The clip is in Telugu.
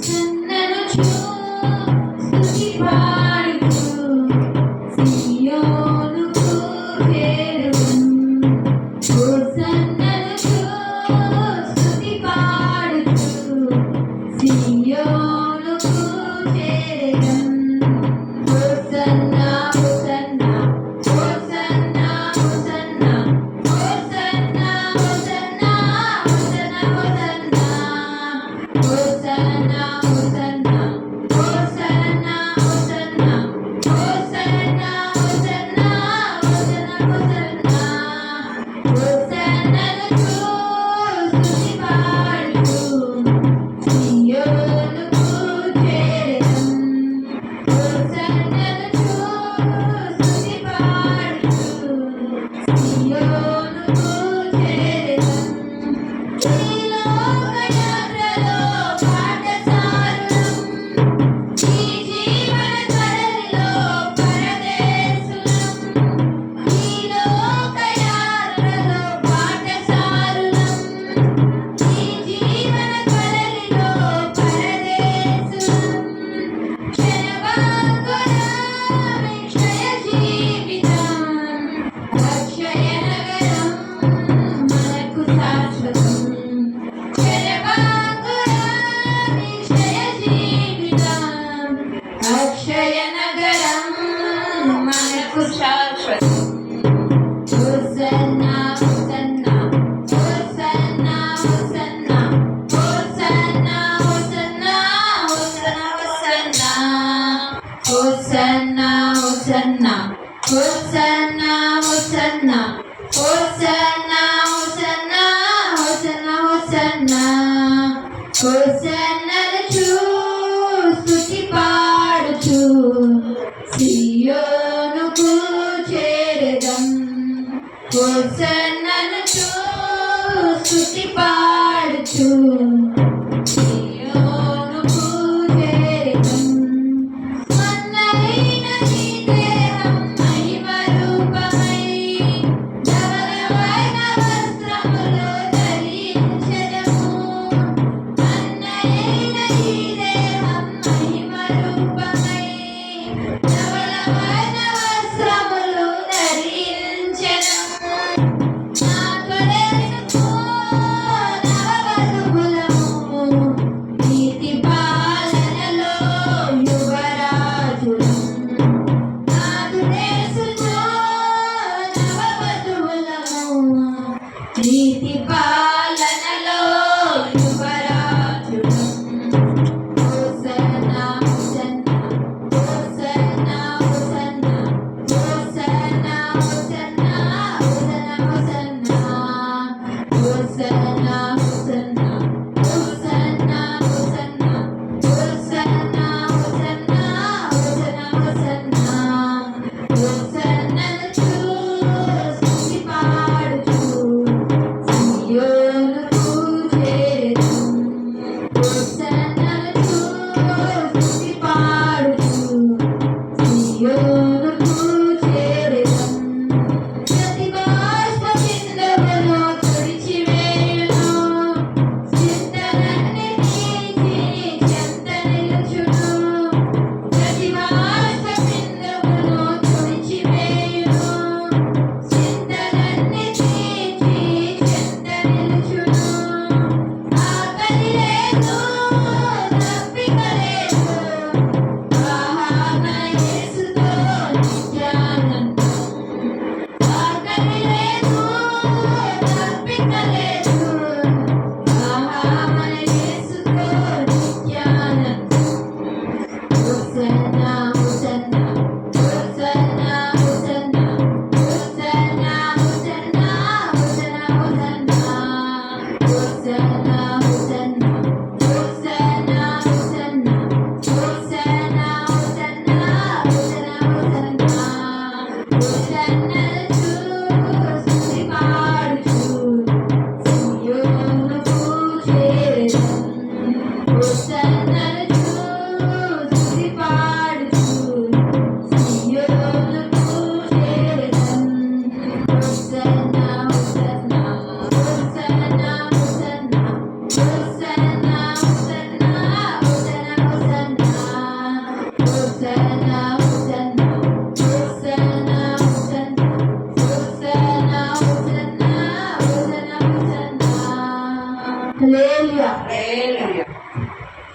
Thank you. హోసన్న హోసన్న హోసన్న హోసన్న హోసన్న హోసన్న హోసన్న హోసన్న హోసన్నలు చూసి పాడుచు. సియోనుకు చేరదం. హోసన్నను చూసి పాడుచు. Krishna.